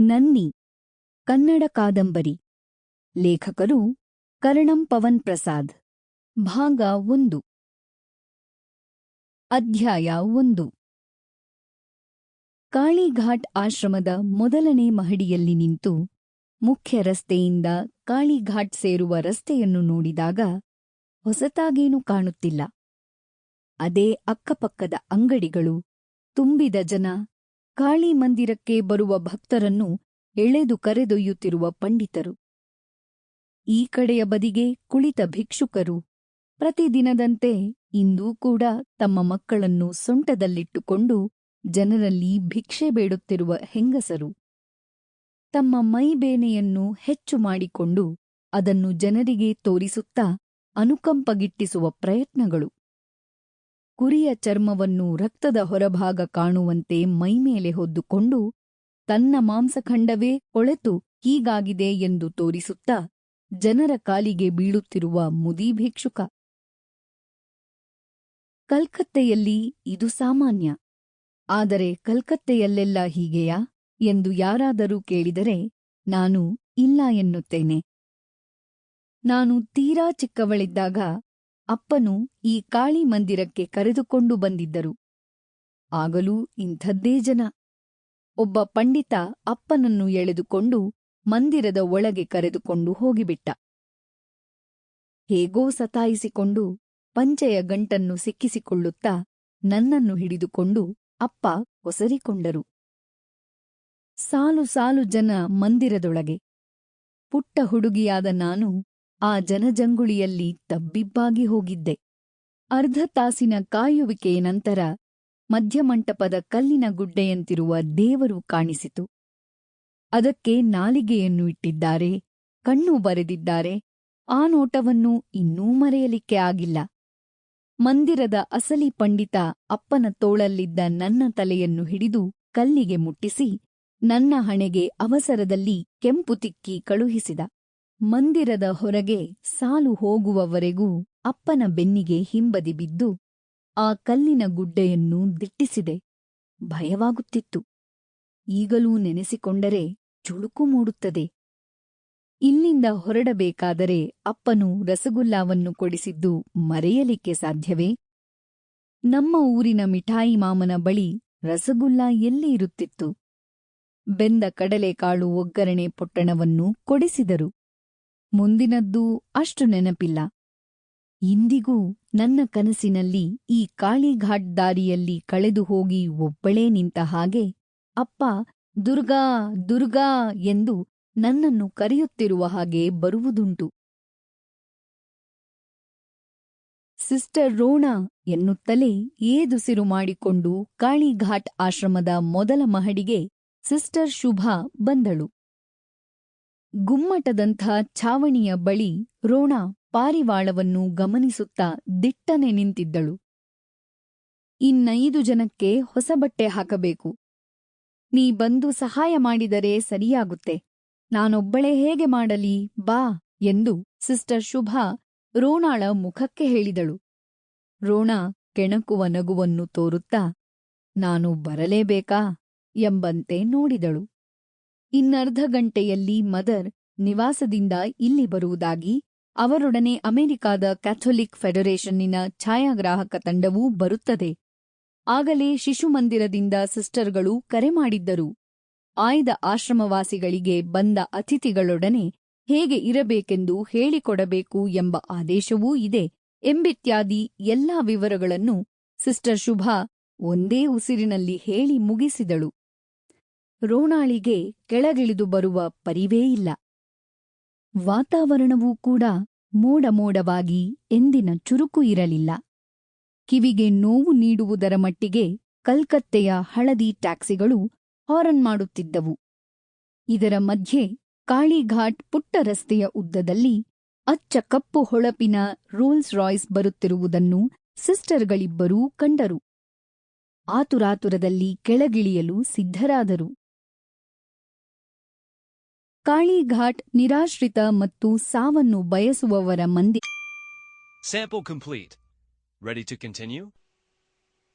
ನನ್ನಿ. ಕನ್ನಡ ಕಾದಂಬರಿ. ಲೇಖಕರು ಕರ್ಣಂ ಪವನ್ ಪ್ರಸಾದ್. ಭಾಗ ಒಂದು. ಅಧ್ಯಾಯ ಒಂದು. ಕಾಳಿಘಾಟ್ ಆಶ್ರಮದ ಮೊದಲನೇ ಮಹಡಿಯಲ್ಲಿ ನಿಂತು ಮುಖ್ಯ ರಸ್ತೆಯಿಂದ ಕಾಳಿಘಾಟ್ ಸೇರುವ ರಸ್ತೆಯನ್ನು ನೋಡಿದಾಗ ಹೊಸತಾಗೇನೂ ಕಾಣುತ್ತಿಲ್ಲ. ಅದೇ ಅಕ್ಕಪಕ್ಕದ ಅಂಗಡಿಗಳು ತುಂಬಿದ ಜನ ಕಾಳಿ ಮಂದಿರಕ್ಕೆ ಬರುವ ಭಕ್ತರನ್ನು ಎಳೆದು ಕರೆದೊಯ್ಯುತ್ತಿರುವ ಪಂಡಿತರು. ಈ ಕಡೆಯ ಬದಿಗೆ ಕುಳಿತ ಭಿಕ್ಷುಕರು. ಪ್ರತಿದಿನದಂತೆ ಇಂದೂ ಕೂಡ ತಮ್ಮ ಮಕ್ಕಳನ್ನು ಸೊಂಟದಲ್ಲಿಟ್ಟುಕೊಂಡು ಜನರಲ್ಲಿ ಭಿಕ್ಷೆ ಬೇಡುತ್ತಿರುವ ಹೆಂಗಸರು. ತಮ್ಮ ಮೈಬೇನೆಯನ್ನು ಹೆಚ್ಚು ಮಾಡಿಕೊಂಡು ಅದನ್ನು ಜನರಿಗೆ ತೋರಿಸುತ್ತಾ ಅನುಕಂಪಗಿಟ್ಟಿಸುವ ಪ್ರಯತ್ನಗಳು. ಕುರಿಯ ಚರ್ಮವನ್ನು ರಕ್ತದ ಹೊರಭಾಗ ಕಾಣುವಂತೆ ಮೈಮೇಲೆ ಹೊದ್ದುಕೊಂಡು, ತನ್ನ ಮಾಂಸಖಂಡವೇ ಕೊಳೆತು, ಹೀಗಾಗಿದೆ ಎಂದು ತೋರಿಸುತ್ತಾ, ಜನರ ಕಾಲಿಗೆ ಬೀಳುತ್ತಿರುವ ಮುದಿ ಭಿಕ್ಷುಕ. ಕಲ್ಕತ್ತೆಯಲ್ಲಿ ಇದು ಸಾಮಾನ್ಯ. ಆದರೆ ಕಲ್ಕತ್ತೆಯಲ್ಲೆಲ್ಲ ಹೀಗೆಯಾ? ಎಂದು ಯಾರಾದರೂ ಕೇಳಿದರೆ, ನಾನು ಇಲ್ಲ ಎನ್ನುತ್ತೇನೆ. ನಾನು ತೀರಾ ಚಿಕ್ಕವಳಿದ್ದಾಗ ಅಪ್ಪನು ಈ ಕಾಳಿ ಮಂದಿರಕ್ಕೆ ಕರೆದುಕೊಂಡು ಬಂದಿದ್ದರು. ಆಗಲೂ ಇಂಥದ್ದೇ ಜನ. ಒಬ್ಬ ಪಂಡಿತ ಅಪ್ಪನನ್ನು ಎಳೆದುಕೊಂಡು ಮಂದಿರದ ಒಳಗೆ ಕರೆದುಕೊಂಡು ಹೋಗಿಬಿಟ್ಟ. ಹೇಗೋ ಸತಾಯಿಸಿಕೊಂಡು ಪಂಚೆಯ ಗಂಟನ್ನು ಸಿಕ್ಕಿಸಿಕೊಳ್ಳುತ್ತಾ ನನ್ನನ್ನು ಹಿಡಿದುಕೊಂಡು ಅಪ್ಪ ಒಸರಿಕೊಂಡರು. ಸಾಲು ಸಾಲು ಜನ ಮಂದಿರದೊಳಗೆ. ಪುಟ್ಟ ಹುಡುಗಿಯಾದ ನಾನು ಆ ಜನಜಂಗುಳಿಯಲ್ಲಿ ತಬ್ಬಿಬ್ಬಾಗಿ ಹೋಗಿದ್ದೆ. ಅರ್ಧ ತಾಸಿನ ಕಾಯುವಿಕೆಯ ನಂತರ ಮಧ್ಯಮಂಟಪದ ಕಲ್ಲಿನ ಗುಡ್ಡೆಯಂತಿರುವ ದೇವರು ಕಾಣಿಸಿತು. ಅದಕ್ಕೆ ನಾಲಿಗೆಯನ್ನು ಇಟ್ಟಿದ್ದಾರೆ, ಕಣ್ಣು ಬರೆದಿದ್ದಾರೆ, ಆ ನೋಟವನ್ನು ಇನ್ನೂ ಮರೆಯಲಿಕ್ಕೆ ಆಗಿಲ್ಲ. ಮಂದಿರದ ಅಸಲಿ ಪಂಡಿತ ಅಪ್ಪನ ತೋಳಲ್ಲಿದ್ದ ನನ್ನ ತಲೆಯನ್ನು ಹಿಡಿದು ಕಲ್ಲಿಗೆ ಮುಟ್ಟಿಸಿ ನನ್ನ ಹಣೆಗೆ ಅವಸರದಲ್ಲಿ ಕೆಂಪು ತಿಕ್ಕಿ ಕಳುಹಿಸಿದ. ಮಂದಿರದ ಹೊರಗೆ ಸಾಲು ಹೋಗುವವರೆಗೂ ಅಪ್ಪನ ಬೆನ್ನಿಗೆ ಹಿಂಬದಿ ಬಿದ್ದು ಆ ಕಲ್ಲಿನ ಗುಡ್ಡೆಯನ್ನು ದಿಟ್ಟಿಸಿದೆ. ಭಯವಾಗುತ್ತಿತ್ತು. ಈಗಲೂ ನೆನೆಸಿಕೊಂಡರೆ ಚುಳುಕು ಮೂಡುತ್ತದೆ. ಇಲ್ಲಿಂದ ಹೊರಡಬೇಕಾದರೆ ಅಪ್ಪನು ರಸಗುಲ್ಲಾವನ್ನು ಕೊಡಿಸಿದ್ದು ಮರೆಯಲಿಕ್ಕೆ ಸಾಧ್ಯವೇ? ನಮ್ಮ ಊರಿನ ಮಿಠಾಯಿ ಮಾಮನ ಬಳಿ ರಸಗುಲ್ಲ ಎಲ್ಲಿ ಇರುತ್ತಿತ್ತು? ಬೆಂದ ಕಡಲೆಕಾಳು ಒಗ್ಗರಣೆ ಪೊಟ್ಟಣವನ್ನು ಕೊಡಿಸಿದರು. ಮುಂದಿನದ್ದೂ ಅಷ್ಟು ನೆನಪಿಲ್ಲ. ಇಂದಿಗೂ ನನ್ನ ಕನಸಿನಲ್ಲಿ ಈ ಕಾಳಿಘಾಟ್ ದಾರಿಯಲ್ಲಿ ಕಳೆದು ಹೋಗಿ ಒಬ್ಬಳೇ ನಿಂತ ಹಾಗೆ, ಅಪ್ಪ, ದುರ್ಗಾ ದುರ್ಗಾ ಎಂದು ನನ್ನನ್ನು ಕರೆಯುತ್ತಿರುವ ಹಾಗೆ ಬರುವುದುಂಟು. ಸಿಸ್ಟರ್ ರೋಣ ಎನ್ನುತ್ತಲೇ ಏದುಸಿರು ಮಾಡಿಕೊಂಡು ಕಾಳಿಘಾಟ್ ಆಶ್ರಮದ ಮೊದಲ ಮಹಡಿಗೆ ಸಿಸ್ಟರ್ ಶುಭಾ ಬಂದಳು. ಗುಮ್ಮಟದಂಥ ಛಾವಣಿಯ ಬಳಿ ರೋಣ ಪಾರಿವಾಳವನ್ನು ಗಮನಿಸುತ್ತಾ ದಿಟ್ಟನೆ ನಿಂತಿದ್ದಳು. ಇನ್ನೈದು ಜನಕ್ಕೆ ಹೊಸ ಬಟ್ಟೆ ಹಾಕಬೇಕು. ನೀ ಬಂದು ಸಹಾಯ ಮಾಡಿದರೆ ಸರಿಯಾಗುತ್ತೆ. ನಾನೊಬ್ಬಳೇ ಹೇಗೆ ಮಾಡಲಿ, ಬಾ ಎಂದು ಸಿಸ್ಟರ್ ಶುಭಾ ರೋಣಾಳ ಮುಖಕ್ಕೆ ಹೇಳಿದಳು. ರೋಣ ಕೆಣಕುವ ನಗುವನ್ನು ತೋರುತ್ತಾ, ನಾನು ಬರಲೇಬೇಕಾ? ಎಂಬಂತೆ ನೋಡಿದಳು. ಇನ್ನರ್ಧ ಗಂಟೆಯಲ್ಲಿ ಮದರ್ ನಿವಾಸದಿಂದ ಇಲ್ಲಿ ಬರುವುದಾಗಿ, ಅವರೊಡನೆ ಅಮೆರಿಕಾದ ಕ್ಯಾಥೊಲಿಕ್ ಫೆಡರೇಷನ್ನಿನ ಛಾಯಾಗ್ರಾಹಕ ತಂಡವೂ ಬರುತ್ತದೆ. ಆಗಲೇ ಶಿಶುಮಂದಿರದಿಂದ ಸಿಸ್ಟರ್ಗಳು ಕರೆ ಮಾಡಿದ್ದರು. ಆಯ್ದ ಆಶ್ರಮವಾಸಿಗಳಿಗೆ ಬಂದ ಅತಿಥಿಗಳೊಡನೆ ಹೇಗೆ ಇರಬೇಕೆಂದು ಹೇಳಿಕೊಡಬೇಕು ಎಂಬ ಆದೇಶವೂ ಇದೆ. ಎಂಬಿತ್ಯಾದಿ ಎಲ್ಲಾ ವಿವರಗಳನ್ನು ಸಿಸ್ಟರ್ ಶುಭಾ ಒಂದೇ ಉಸಿರಿನಲ್ಲಿ ಹೇಳಿ ಮುಗಿಸಿದಳು. ರೋಣಾಳಿಗೆ ಕೆಳಗಿಳಿದು ಬರುವ ಪರಿವೇ ಇಲ್ಲ. ವಾತಾವರಣವೂ ಕೂಡ ಮೋಡಮೋಡವಾಗಿ ಎಂದಿನ ಚುರುಕು ಇರಲಿಲ್ಲ. ಕಿವಿಗೆ ನೋವು ನೀಡುವುದರ ಮಟ್ಟಿಗೆ ಕಲ್ಕತ್ತೆಯ ಹಳದಿ ಟ್ಯಾಕ್ಸಿಗಳು ಹಾರನ್ ಮಾಡುತ್ತಿದ್ದವು. ಇದರ ಮಧ್ಯೆ ಕಾಳಿಘಾಟ್ ಪುಟ್ಟ ರಸ್ತೆಯ ಉದ್ದದಲ್ಲಿ ಅಚ್ಚ ಕಪ್ಪು ಹೊಳಪಿನ ರೋಲ್ಸ್ ರಾಯ್ಸ್ ಬರುತ್ತಿರುವುದನ್ನು ಸಿಸ್ಟರ್ಗಳಿಬ್ಬರೂ ಕಂಡರು. ಆತುರಾತುರದಲ್ಲಿ ಕೆಳಗಿಳಿಯಲು ಸಿದ್ಧರಾದರು. ಕಾಳಿಘಾಟ್ ನಿರಾಶ್ರಿತ ಮತ್ತು ಸಾವನ್ನು ಬಯಸುವವರ ಮಂದಿ ಕಂಪ್ಲೀಟ್ ರೆಡಿ ಟು ಕಂಟಿನೂ